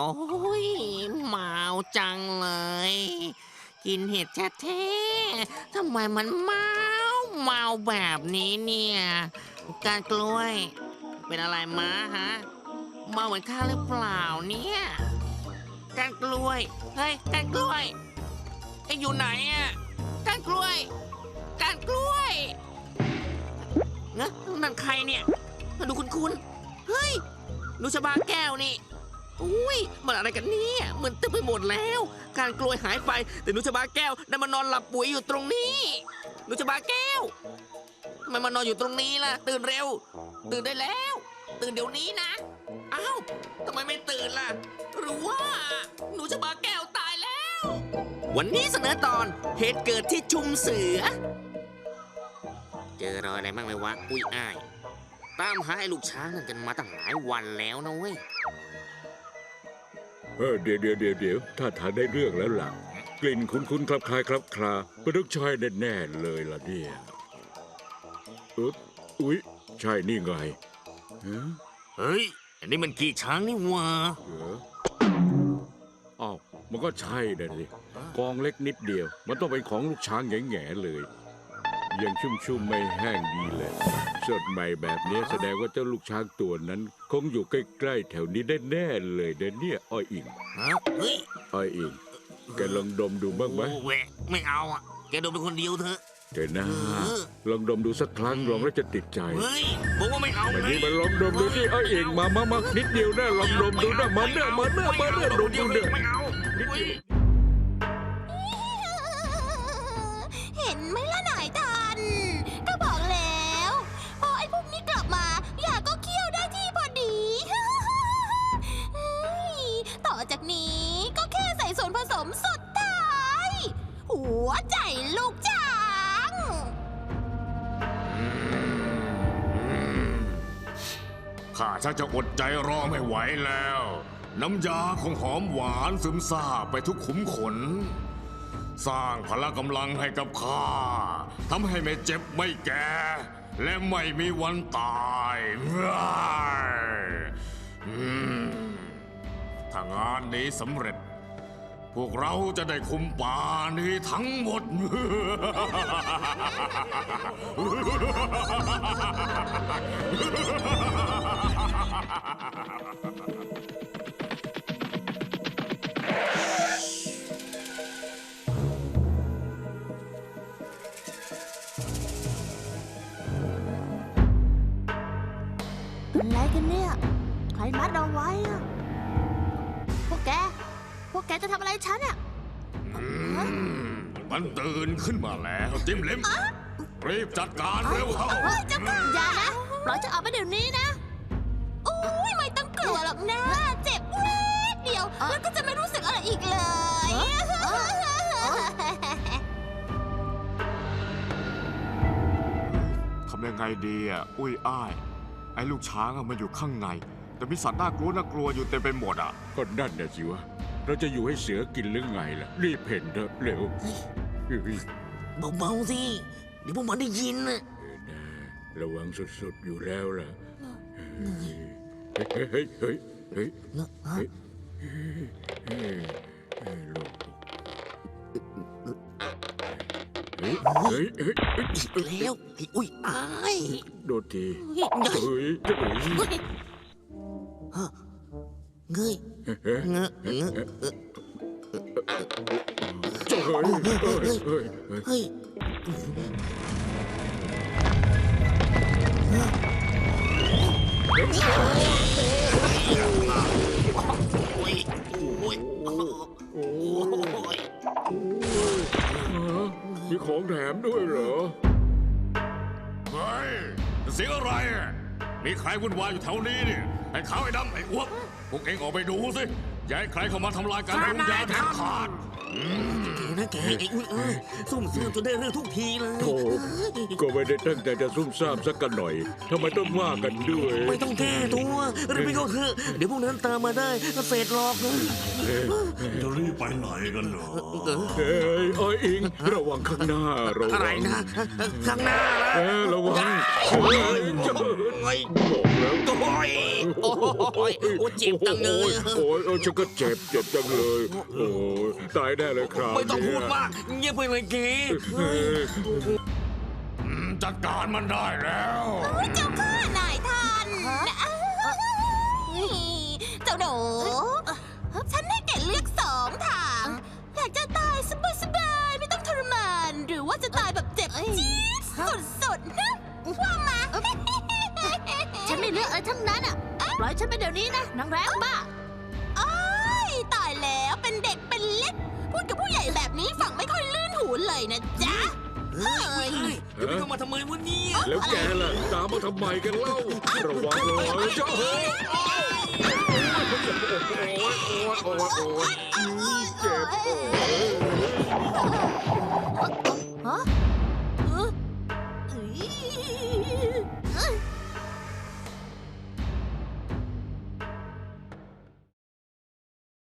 โอ้ยเมาจังเลย กินเห็ดแท้ๆทำไมมันเมาเมาแบบนี้เนี่ย การกล้วย เป็นอะไรมาฮะเมาเหมือนข้าหรือเปล่าเนี่ยการกล้วย เฮ้ยการกล้วยไอ้อยู่ไหนอะ อะไรกันเนี่ยเหมือนเต็มไปหมดแล้ว การกลวยหายไป แต่นุชบาแก้วได้มานอนหลับปุ๋ยอยู่ตรงนี้ นุชบาแก้วทำไมมานอนอยู่ตรงนี้ล่ะ ตื่นเร็ว ตื่นได้แล้ว ตื่นเดี๋ยวนี้นะอ้าวทำไมไม่ตื่นล่ะ หรือว่าหนูชบาแก้วตายแล้ว วันนี้เสนอตอนเหตุเกิดที่ชุมเสือ เจอรอยอะไรบ้างไหมวะอุ้ยอ้าย ตามหาไอ้ลูกช้างนั่นกันมาตั้งหลายวันแล้วนะเว้ย เออเดี๋ยวเดี๋ยวเดี๋ยวเดี๋ยวถ้าทางได้เรื่องแล้วล่ะ กลิ่นคุ้นๆคลับคลายครับคลาเป็นลูกชายแน่ๆเลยล่ะเนี่ยอุ๊บอุ๊ยใช่นี่ไงฮะเฮ้ย อันนี้มันกี่ช้างนี่หวะเหรออ้าวมันก็ใช่นะสิกองเล็กนิดเดียว มันต้องเป็นของลูกช้างแง่ๆเลย ยังชุ่มๆไม่แห้งดีเลย สดใหม่แบบนี้แสดงว่าเจ้าลูกช้างตัวนั้น คงอยู่ใกล้ๆแถวนี้แน่ๆเลยเดยวเนี่ยอ้อยอิงฮะเฮ้ยอ้อยอิงแกลองดมดูบ้างไหมโอ้แหวะไม่เอาอะแกโดนเป็นคนเดียวเถอะเดี๋ยวนะเออลองดมดูสักครั้งลองแล้วจะติดใจเฮ้ยบอกว่าไม่เอาวันไงนี้มาลองดมดูที่อ้อยอิงมามามานิดเดียวนะลองดมดูนะมาเนื้อะมาเนื้อะมาเนื้อะดมดูเนื้อะไม่เอานิดเฮ้ยเมสุดท้าย หัวใจลูกช้าง ข้าชักจะอดใจรอไม่ไหวแล้ว น้ำยาคงหอมหวานซึมซาบไปทุกขุมขน สร้างพละกำลังให้กับข้าทำให้ไม่เจ็บไม่แก่ และไม่มีวันตายอืมถ้างานนี้สำเร็จ พวกเราจะได้คุมป่านี้ทั้งหมด อะไรกันเนี่ย ใครมัดเอาไว้อะ กแกจะทำอะไรฉันอะอืมมันตื่นขึ้นมาแล้วจิ้มเล็มรีบจัดการเร็วเข้าเฮ้ยเจ้าค่ะอย่านะปล่อยจะออกไปเดี๋ยวนี้นะโอ้ยไม่ต้องกลัวหรอกนะ เจ็บเล็กเดียว แล้วก็จะไม่รู้สึกอะไรอีกเลยทำยังไงดีอะอุ้ยอ้าย ไอ้ลูกช้างอะมันอยู่ข้างใน แต่มีสัตว์น่ากลัวน่ากลัวอยู่เต็มไปหมดอะ ก็นั่นน่ะสิวะ เราจะอยู่ให้เสือกินหรือไงล่ะ รีบเห็นเถอะเร็วเฮ้ยเบาๆสิ เดี๋ยวพวกมันได้ยินน่ะนะ ระวังสุดๆอยู่แล้วล่ะ เฮ้ยเฮ้ยเฮ้ยเฮ้ยเนอะฮะเฮ้ยเฮ้ยเฮ้ยลูกเฮ้ยเฮ้ยเฮ้ยเฮ้ยอีกแล้วไอ้อุ้ยอายโดนทีเฮ้ยใหญ่เฮ้ยเฮ้ยเฮ้ยฮะเงย เฮ้ยเงอยมีของแถมด้วยเหรอ เฮ้ยเสียงอะไร มีใครวุ่นวายอยู่แถวนี้เนี่ยไอ้ขาวไอ้ดำไอ้อ้วก พวกเองออกไปดูสิ อย่าให้ใครเข้ามาทำลายการปรุงยาเด็ดขาดเก๋นะแกไอ้อุ้ยเอ้ยซุ่มเสื่อมจนได้เรื่องทุกทีเลยโธ่ก็ไม่ได้ตั้งใจจะซุ่มซ่ามสักกันหน่อยทำไมต้องว่ากันด้วยไม่ต้องแก้ตัวหรือไม่ก็คือเดี๋ยวพวกนั้นตามมาได้ก็เสร็จหรอกนะจะรีบไปไหนกันเหรอเอ้ยอ้อยอิงระวังข้างหน้าระวังอะไรนะข้างหน้าเอ้ยระวังเอ้ยจะโอ้ยบอกแล้วโอ้ยโอ้ยโอ้ยเจ็บจังเลยโอ้ยโอ้ยโอ้ยชักกก็เจ็บเจ็บจังเลย โอ้ยตายแน่เลยครับไม่ต้องพูดเนี่ยมาก เงียบไปเลยเกเฮ้ยอืมจัดการมันได้แล้ว เจ้าข้านายท่านเจ้าหนูฉันให้แกเลือกสองทางอยากจะตายสบายๆไม่ต้องทรมาน หรือว่าจะตายแบบเจ็บจี๊ดสุดๆนะว่ามา ฉันไม่เลือกอะไรทั้งนั้นอะ ปล่อยฉันไปเดี๋ยวนี้นะนางแร้งบ้าโอ้ยตายแล้ว เป็นเด็กเป็นเล็ก พูดกับผู้ใหญ่แบบนี้ฟังไม่ค่อยลื่นหูเลยนะจ๊ะ เฮ้ยเดี๋ยวพี่ต้องมาทำไมวะเนี่ยแล้วแกล่ะตามมาทำไมกันเล่า ระวังเลยเจ้าเฮ้ยโอ้ยโอ้ยโอ้ยโอ้ยเจ็บโอ้ยฮะเอ้ย